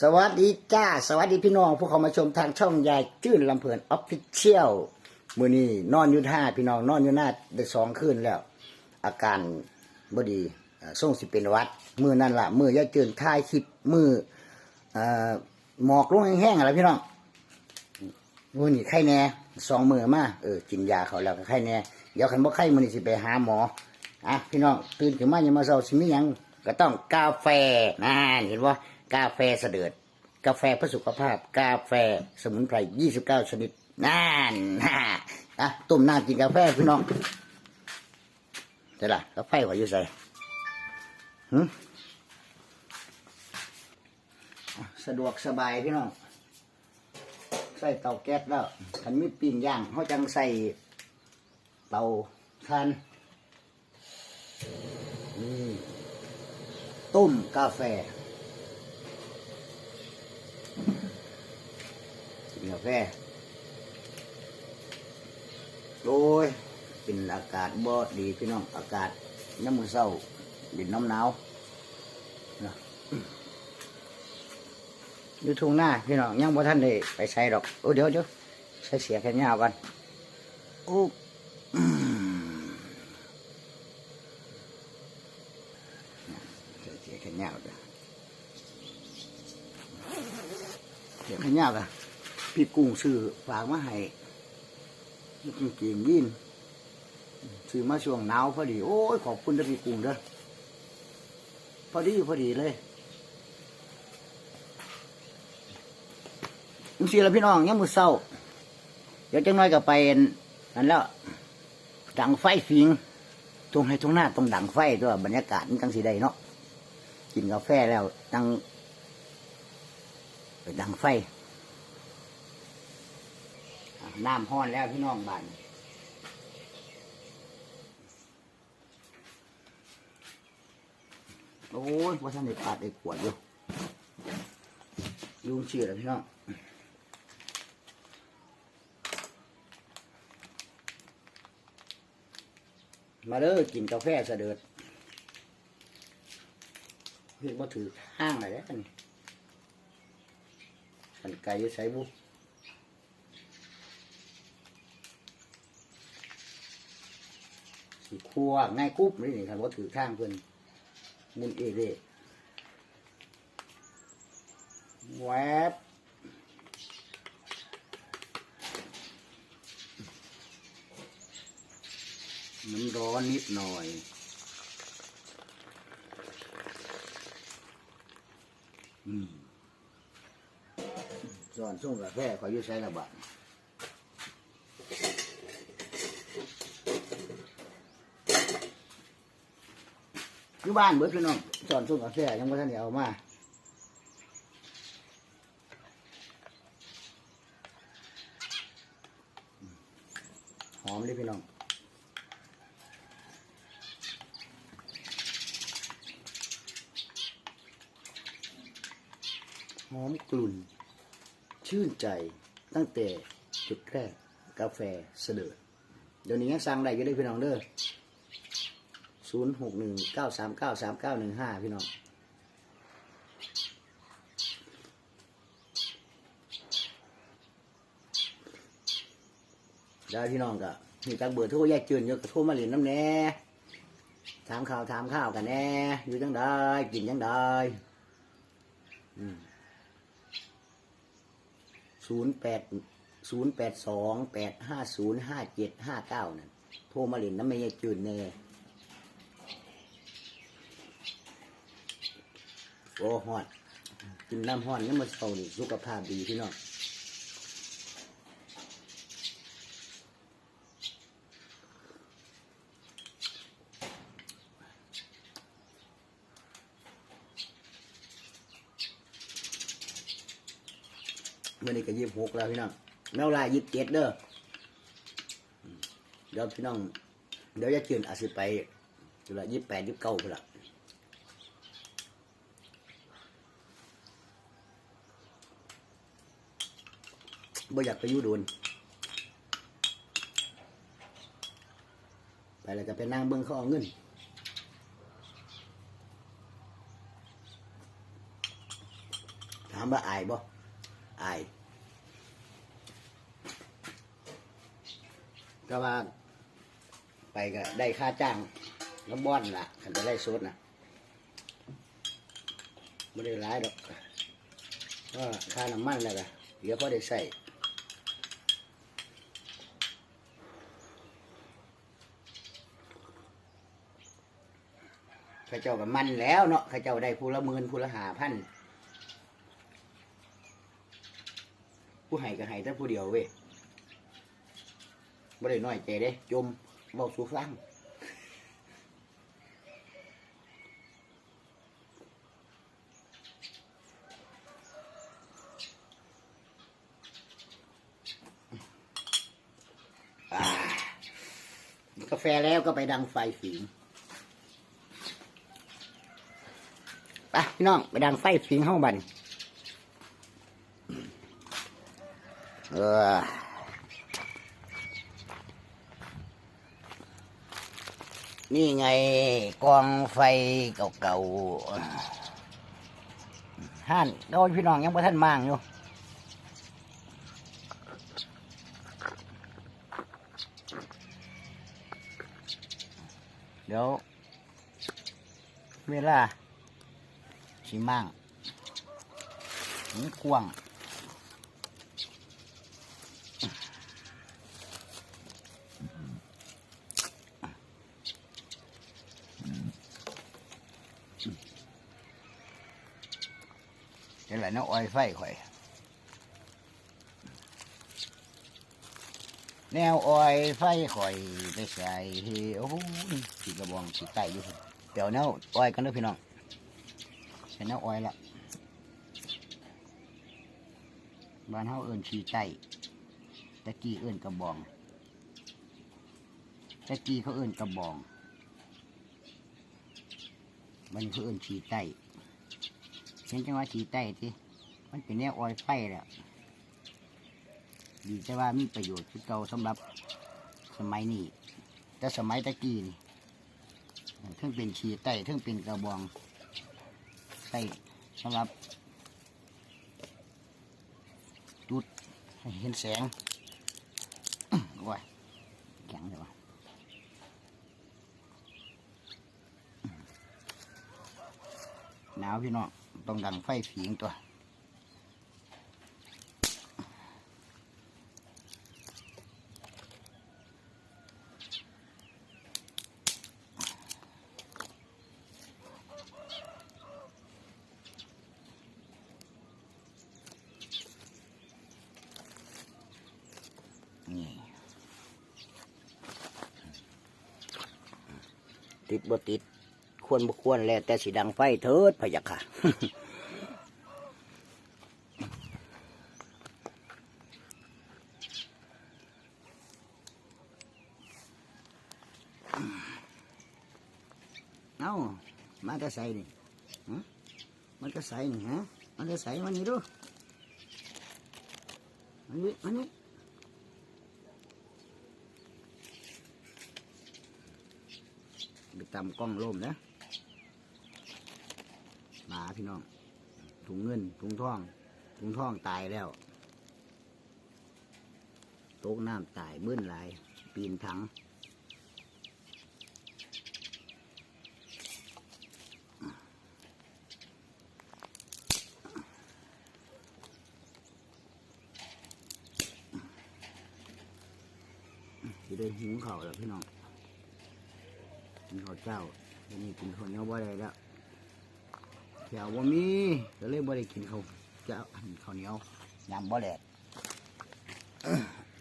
สวัสดีจ้า สวัสดีพี่น้อง ผู้เข้ามาชมทางช่องยายจื้นลำเพลินออฟฟิเชียลมือนี้นอนอยู่ท่าพี่น้องนอนอยู่หน้าได้สองคืนแล้ว อาการบดีส่งสิเป็นวัดมือนั่นละมือยายจื้นถ่ายคลิปมือเอ่อหมอกลงแห้งๆอะไรพี่น้องมือนี่ไข้แน่สองมือมาเออกินยาเขาแล้วก็ไข้แน่เดี๋ยวคันบ่ไข้มือนี่สิไปหาหมออะพี่น้องตื่นขึ้นมาอย่ามาเศร้าสิมีหยังก็ต้องกาแฟนั่นเห็นว่า กาแฟเสด็จกาแฟเพื่อสุขภาพ กาแฟสมุนไพร 29 ชนิดนั่นฮ่าอะต้มน้ำกินกาแฟพี่น้องเดี๋ยวล่ะกาแฟขออยู่ใส่หึสะดวกสบายพี่น้อง ใส่เตาแก๊สแล้วคันมีปิ้งย่างเขาจังใส่เตาทานนี่ต้มกาแฟ กินกาแฟโอ้ยเป็นอากาศบ่ดีพี่น้องอากาศน้ำมือเศร้าดินน้ำหนาวนะอยู่ทุ่งหน้าพี่น้องยังบ่ท่านได้ไปใช้ดอกโอ้เดี๋ยวเดี๋ยวใช้เสียแค่ยาวกันโอ้มใช้เสียแค่ยาวเด้อเสียแค่ยาวกัน พี่กุ้งซื้อฝากมาให้กางเกงยีนซื้อมาช่วงหนาวพอดี โอ้ยขอบคุณเด้อพี่กุ้งเด้อพอดีพอดีเลยจังซี่ละพี่น้องยังมือเศร้า เดี๋ยวจังน้อยก็ไปนั่นแล้ว ดังไฟฟิง ตรงให้ตรงหน้าตรงดังไฟตัวบรรยากาศมันจังสีได้เนาะ กินกาแฟแล้วจังไปดังไฟ น้ำห้อนแล้วพี่น้องบ้านโอ้ยว่าท่านได้ปาดได้ขวดอยู่ยุงเชื่อแล้วพี่น้องมาเด้อกินกาแฟเสด็จเฮ้ยบ่ถือห้างอะไรกันกันไก่ใส่บุ สิคั่วง่ายกุ๊บนี่นี่ครับว่าถือข้างเพิ่นมุนเอเร่แวบน้ำร้อนนิดหน่อยอืมสอนส่งกาแฟขอยุ่ใช้ระบาด อยู่บ้านเบิดพี่น้องสอนส่งกาแฟยังไม่ทันได้เอามาหอมเลยพี่น้องหอมกลุ่น ชื่นใจตั้งแต่จุดแรกกาแฟเสดอเดี๋ยวนี้ยังสั่งได้ก็ได้พี่น้องเด้อ ศูนย์หกหนึ่งเก้าสามเก้าสามเก้าหนึ่งห้าพี่น้องได้พี่น้องก็มีตักเบอร์โทรแยกจืนเยอะก็โทรมาเล่นน้ำแน่ถามข่าวถามข้าวกันแน่ อยู่จังได้กินจังได้ศูนย์แปดศูนย์แปดสองแปดห้าศูนย์ห้าเจ็ดห้าเก้านั่นโทรมาเล่นน้ำไม่แยกจืนแน่ โอ้ฮอนกินน้ำหอนนี่มันเศร้านี่สุขภาพดีพี่น้องเมื่อนี้ก็ยี่สิบหกแล้วพี่น้องแมวลายยี่สิบเจ็ดเด้อเดี๋ยวพี่น้อง เดี๋ยวจะเกินอาจสิไปจุละยี่สิบแปดยี่สิบเก้าพุ่นละ บ่อยากไปยู่โดนไปแล้วก็ไปนั่งเบิ้งเขาเอาเงินถามว่าอายบ่อายก็ว่า ไปก็ได้ค่าจ้างแล้วบ้อนล่ะขันจะได้สดนะไม่ได้ร้ายดอกก็ค่าน้ำมันแล้วก็เดี๋ยวพอได้ใส่ ข้าเจ้ากับมันแล้วเนาะข้าเจ้าได้ผู้ละหมื่นผู้ละหาพันผู้ให้ก็ให้แต่ผู้เดียวเว้ยไม่ได้น้อยใจเด้ จมบอกสูฟังกาแฟแล้วก็ไปดังไฟฝิง ไปพี่น้องไปดังไฟฝิงห้องบันเออนี่ไงกองไฟเก่าๆห่านโดยพี่น้องยังบ่ท่านมางอยู่เดี๋ยวเวลา สิมั่งนี่กว้างเดี๋ยวไหลน้ำอ้อยไฟข่อย แนวอ้อยไฟข่อยไปใส่โอ้โหสีกระบองสีไก่อยู่เดี๋ยวแนวอ้อยกันด้อพี่น้อง ใส่แนวอ้อยละบ้านเฮาเอิ้นชีไก่ตะกี้เอิ้นกระบองตะกี้เขาเอิ้นกระบอง มันเขาเอิ้นชีไก่เห็นจังว่าชีไก่ที่มันเป็นแนวอ้อยไฟแล้วดีแต่ว่ามีประโยชน์คือเก่าสำหรับสมัยนี้แต่สมัยตะกี้นี่ทั้งเป็นชีไต้เทั้งเป็นกระบอง ต้สำหรับจุดให้เห็นแสงว้ายแข็งเลยวะหนาวพี่น้องต้องดังไฟผิงตัว นี่ติดบ่ติด ควรบ่ควรแล้วแต่สีดังไฟเถิดพะยะค่ะเอามาจะใส่นี่มันจะใส่นี่ฮะ มันจะใส่มันนี่ดูมันนี่มันนี่ ไปตำกล้องร่มนะหมาพี่น้อง ถุงเงิน ถุงทอง ถุงทองตายแล้วโต๊ะน้ำตายเบิ้นหลาย ปีนถังจะได้หุงข้าแล้วพี่น้อง กินข้าวเจ้าเดี๋ยวนี้กินข้าวเหนียวบ่ได้แล้วแถวบ่มีก็เลยบ่ได้กินข้าวเจ้าข้าวเหนียวยำบ่แดด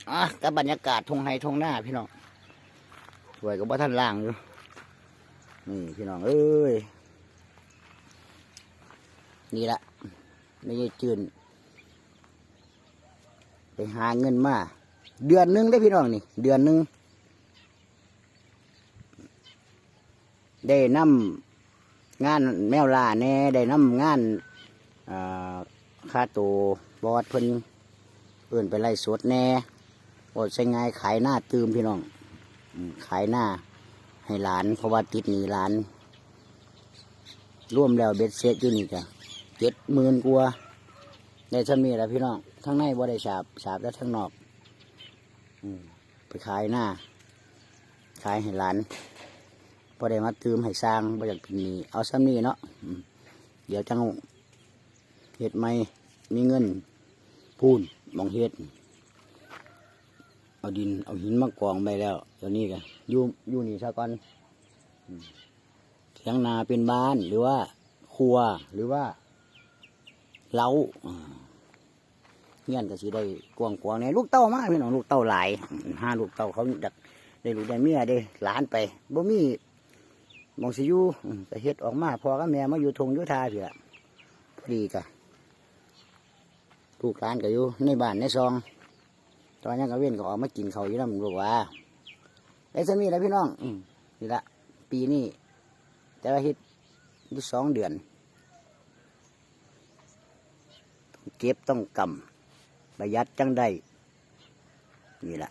อะแต่บรรยากาศทงไฮทงหน้าพี่น้องสวยก็บ่ทันล่างอยู่นี่พี่น้องเอ้ยนี่ละไม่ใช่จืนไปหาเงินมา เดือนหนึงได้พี่น้องนี่ เดือนหนึง ได้นำงานแมวล่าแน่ได้นำงานอ่าค่าตัวบอดเพิ่นเอื่นไปไล่สดแน่บอดใช้งายขายหน้าตืมพี่น้องขายหน้าให้หลาน เพราะว่าติดหนีหลาน ร่วมแล้วเบ็ดเสร็จอยู่นี่จ้ะเจ็ดหมื่นกว่าในชั้นมีแล้วพี่น้องทั้งในบ่ได้ฉาบฉาบแล้วทั้งนอกอไปขายหน้า ขายให้หลาน พอได้มาตืมให้สร้างบ่อยากเป็นหนี้เอาซ้ำนี้เนาะเดี๋ยวจังเฮ็ดไม่มีเงิน พูนมองเฮ็ดเอาดินเอาหินมากองไปแล้วเดี๋ยวนี้กันอยู่อยู่นี่ซะก่อนเถียงนาเป็นบ้านหรือว่า ครัวหรือว่าเล้าเงี้ยนก็สิได้กวางกวางในลูกเต้ามากพี่น้องลูกเต้าหลายห้าลูกเต้าเขาดักได้ลูกได้เมียได้หลานไปบ่มี มองสิยูก็เฮ็ดออกมาพอกับแม่มาอยู่ทงอยู่ทาเพียพอดีกะลูกหลานก็อยู่ในบ้านในซอง ตอนนี้ก็เว้นก็ออกมากินเขาอยู่แล้วมันบอกว่าไอ้สมีแล้วพี่น้อง อืนี่ละปีนี้แต่ว่าเฮ็ดอยู่สองเดือน เก็บต้องกำประหยัดจังได้นี่ละ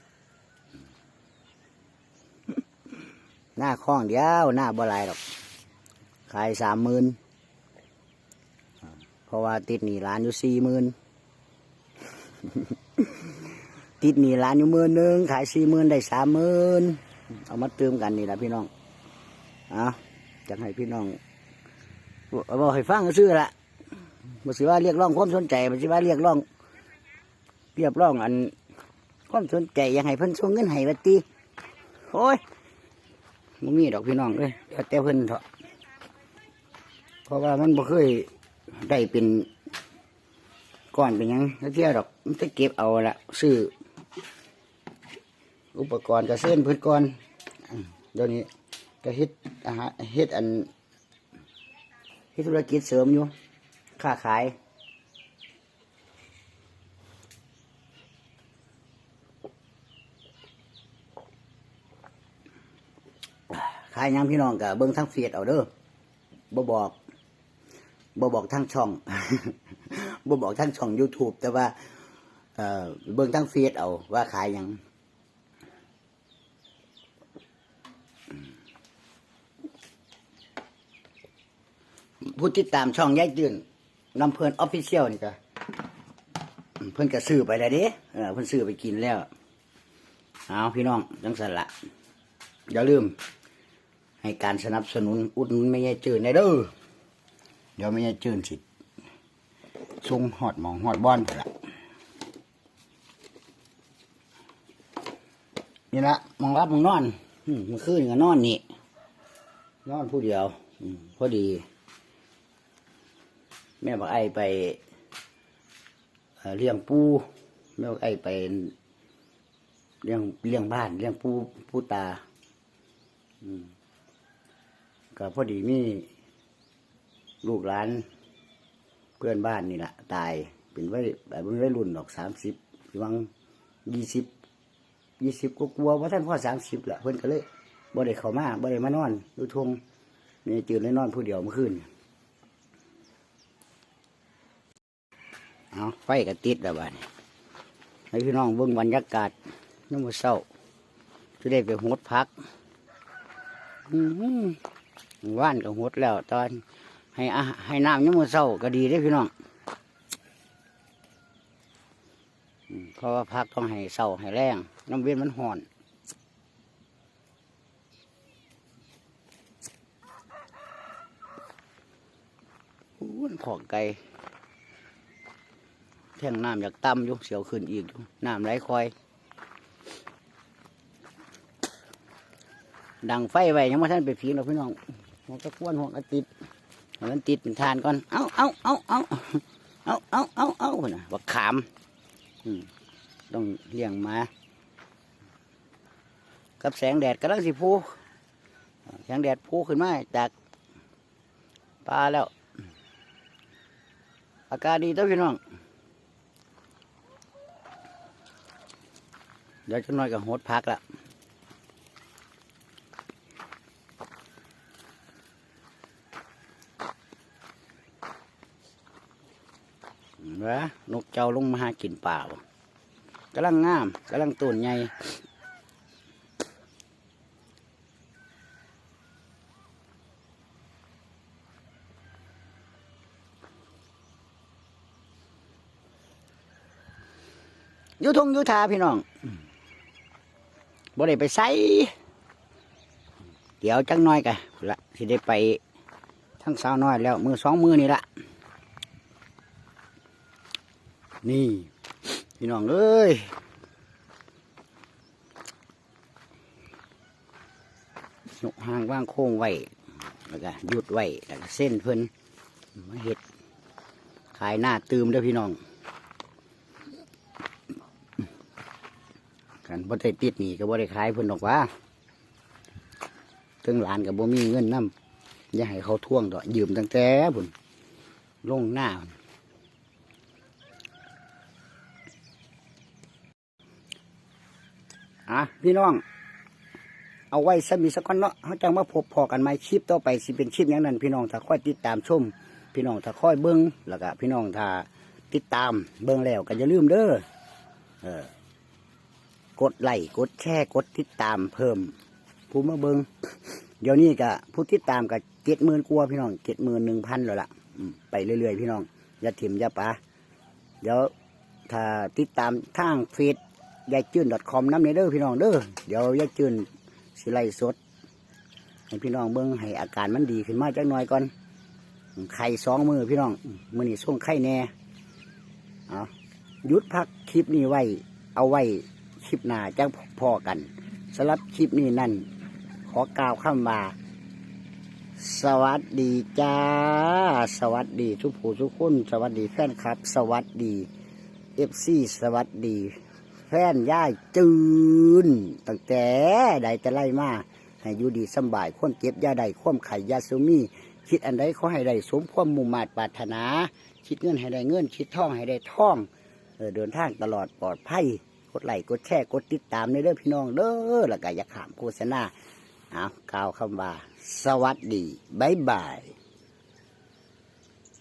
หน้าคล้องเดียวหน้าบ่หลายหรอก ขายสามหมื่นเพราะว่าติดหนี้ร้านอยู่สี่หมื่นติดหนี้ร้านอยู่หมื่นหนึ่งขายสี่หมื่นได้สามหมื่นเอามาเติมกันนี่แหละพี่น้องเอาจะให้พี่น้องบอกให้ฟังก็ซื้อละบ่สิว่าเรียกร้องความสนใจบ่สิว่าเรียกร้องเรียบร้องอันความสนใจอยังให้เพิ่นส่งเงินให้วัตีโอ้ย บ่มีดอกพี่น้องเลยเดี๋ยวแต่เพิ่นเถอะเพราะว่ามันบ่เคยได้เป็นก้อนเป็นยังแล้วเที่ยดอกมันจะเก็บเอาละซื้ออุปกรณ์กระเส้นพิ่นก่อนอืมเดี๋ยวนี้ก็เฮ็ดอาหารเฮ็ดอันเฮ็ดธุรกิจเสริมอยู่ค้าขาย ขายยังพี่น้องกับเบิ้งทั้งเฟียดเอาเด้อบ่บอกบ่บอกทั้งช่องบ่บอกทั้งช่อง YouTube แต่ว่า เอ่อเบิ้งทั้งเฟียดเอาว่าขายยังผู้ติดตามช่องยายตื่นลำเพลินออฟฟิเชียลนี่ก็เพิ่นก็ซื้อไปแล้วเด้เออเพิ่นซื้อไปกินแล้ว เอาพี่น้องจังสันละอย่าลืม ให้การสนับสนุนอุดหนุนไม่ใช่จืดในเด้อเดี๋ยวไม่ใช่จืดสิส่งหอดหมองหอดบอนละนี่ละมองรับมองนอนมเมื่อคืนก็นอนนี่นอนผู้เดียวพอดี แม่บอกไอ้ไปเอ่อเลี้ยงปูแม่บอกไอ้ไปเลี้ยงเลี้ยงบ้านเลี้ยงปูปูตา อืม ก็พอดีมีลูกหลานเพื่อนบ้านนี่แหละตายเป็นไว้แบบเป็นวัยรุ่นดอกสามสิบวังยี่สิบยี่สิบก็กลัวว่าท่านพ่อสามสิบแหละเพื่อนก็เลยบ่ได้เข้ามาบ่ได้มานอนดูทงมีจืดเลยนอนผู้เดียวเมื่อคืนเอาไฟก็ติดแล้วบ้านให้พี่น้องเบิ่งบรรยากาศน้ำมันเศร้าจะได้ไปหดพัก อือหือ ว่านก็หดแล้วตอน ให้อาให้น้ำน้ำมันเศร้าก็ดีได้พี่น้องเพราะว่าพักต้องให้เศร้าให้แรงน้ำเวียนมันห่อนอู้นขอกไก่แท่งน้ำอยากต่ำอยู่เสียวขึ้นอีกน้ำไหลคอยดังไฟไว้ยังไม่ทันไปผีนเราพี่น้อง หัวกระพวนหัวกระติดให้มันติดเป็นทานก่อน เอาเอาเอาเอาเอาเอาเอาเอาน่ะบักขามอืมต้องเลี้ยงมา กับแสงแดดกำลังสิพูแสงแดดพูขึ้นมาจากปลาแล้ว อากาศดีเต้าพี่น้องเดี๋ยวจะน้อยกับโหดพักละวะ นกเจ้าลงมาหากินเปล่ากำลังงามกำลังต้นใหญ่ยูทงยูทาพี่น้องบ่ได้ไปไสเดี๋ยวจังน้อยกะละสิได้ไปทั้งสาวน้อยแล้ว มือสองมือนี่ละ นี่ พี่น้องเอ้ยยกหางว่างโค้งไว้แล้วก็หยุดไว้แล้วก็เส้นเพิ่นมาเห็ด ขายหน้าตืมเด้อพี่น้องกันบ่ได้ติดหนี่ก็บ่ได้ขายเพิ่นดอกว่าถึงหลานก็บ่มีเงินนำอย่าให้เขาท่วงดอกยืมตั้งแต่พุ่นลงหน้าพุ่น อะพี่น้อง เอาไว้สมีสักคนเนาะเขาจังมาพบพอกันไหมคลิปต่อไปสิเป็นคลิปอย่างนั้น พี่น้องถ้าค่อยติดตามชม พี่น้องถ้าค่อยเบิ้งแล้วก็พี่น้องถ้าติดตามเบิ้งแล้วก็อย่าลืมเด้อเออกดไลค์กดแชร์กดติดตามเพิ่มผู้มาเบิ้งเดี๋ยวนี้ก็ผู้ติดตามก็เจ็ดหมื่นกว่าพี่น้องเจ็ดหมื่นหนึ่งพันแล้วล่ะไปเรื่อยๆพี่น้องอย่าถิ่มอย่าปะเดี๋ยวถ้าติดตามทางเฟซ ยายจื้น .com น้ำเนเด้อพี่น้องเด้อเดี๋ยวยายจื้นสิไลฟ์สดให้พี่น้องเบิ้งให้อาการมันดีขึ้นมาจักหน่อยก่อนไข่สองมือพี่น้องมือนี่ส่งไข่แน่เอาหยุดพักคลิปนี้ไว้ เอาไว้คลิปหน้าจังพอกันสำหรับคลิปนี้นั่น ขอกล่าวคำว่าสวัสดีจ้า สวัสดีทุกผู้ทุกคน สวัสดีแฟนครับ สวัสดีเอฟซีสวัสดี ฟนย่ายจืนตั้งแต่ใดแต่ไล่มาให้อยู่ดีสบายความเจ็บยาใดความไข่ยาซุมีคิดอันใดเขอให้ได้สมความมุ่งมาตรปรารถนา คิดเงินให้ได้เงิน คิดท่องให้ได้ท่องเดินทางตลอดปลอดภัยกดไลค์กดแชร์กดติดตามในเด้อพี่น้องเด้อแล้วก็อย่าขามโฆษณาเอาวกล่าวคำว่า สวัสดี บ๊ายบาย